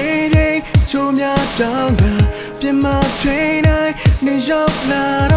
day day ချုံများတောင်းတာပြမ train night နေရောက်လာ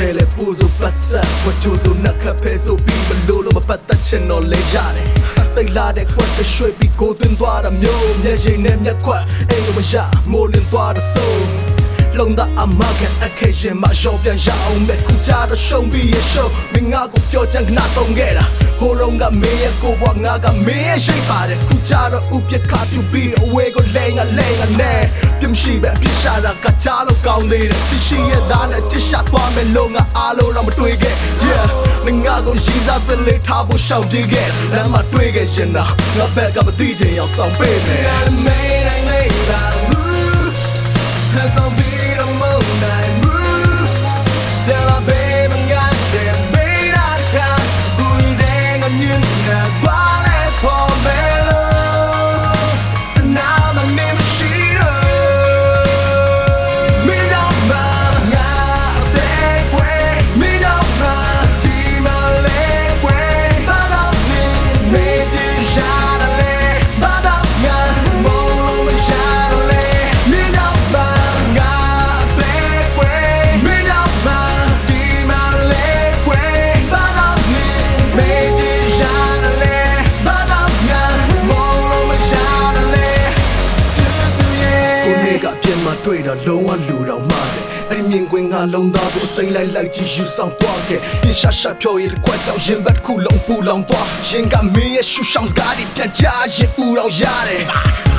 တဲ့ငါတဲလေပူဇူပတ်ဆက်ဝချိုးစုနက်ခတ်ဖဲဆိုပြီးမလို့လို့မပတ်သက်ချင်တော့လဲရတယ်တိတ်လာတဲ့ခွက်တရွှေပြီးကိုသွင်းသွားတာမျိုးမျက်ရည်နဲ့မျက်ခွက်အိမ်ကမရမိုးလင်းသွားတဲ့ဆို လုံးသားအမကန်အခက်ရင်မရောပြန်ရအောင်မဲ့ခုကြတော့ရှုံးပြီးရရှုံးမင်းငါကိုပြောချင်ခဏတုံးခဲ့တာဟိုလုံးကမင်းရဲ့ကိုဘွားငါကမင်းရဲ့ရှိတ်ပါတယ်ခုကြတော့ဥပြခါပြပြီးအဝေးကိုလဲငါလဲငါနဲ့ပြမရှိပဲပြရှာတာကချားလို့ကောင်းသေးတယ်ချစ်ရှိရဲ့သားနဲ့ချစ်ရှာသွားမယ်လို့ငါအားလုံးတော့မတွေ့ခဲ့ yeah မင်းငါကိုရည်စားတဲ့လေထားဖို့ရှောင်ပြေခဲ့လမ်းမှာတွေ့ခဲ့ရင်တော့ငါဘက်ကမသိချင်အောင်ဆောင်ပေးမယ်မင်းနိုင်မေးပါဘူး Cause I'll be တွေ့တော့လုံးဝလူတော်မှာတယ်အဲ့ဒီမြင်ကွင်းကလုံးသားကိုစိမ့်လိုက်လိုက်ကြည့်ယူဆောင်သွားခဲ့ပြရှာရှာဖြောရတဲ့ကွက်ကြောင့်ရင်ဘတ်ခုလုံးပူလောင်သွားရင်ကမင်းရဲ့ရှူရှောင်းစကားတွေပြန်ချရင်ဦးတော်ရတယ်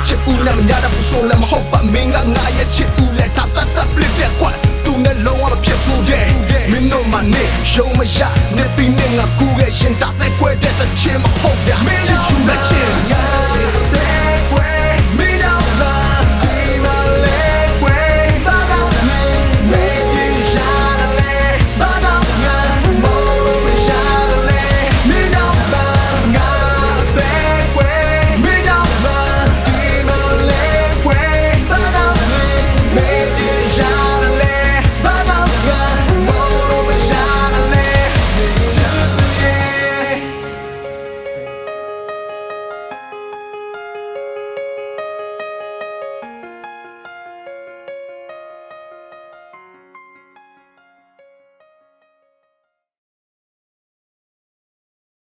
ချစ်ဦးနဲ့မညာတဲ့ပူဆိုလည်းမဟုတ်ပါမင်းကငါရဲ့ချစ်ဦးနဲ့တပ်တပ်တ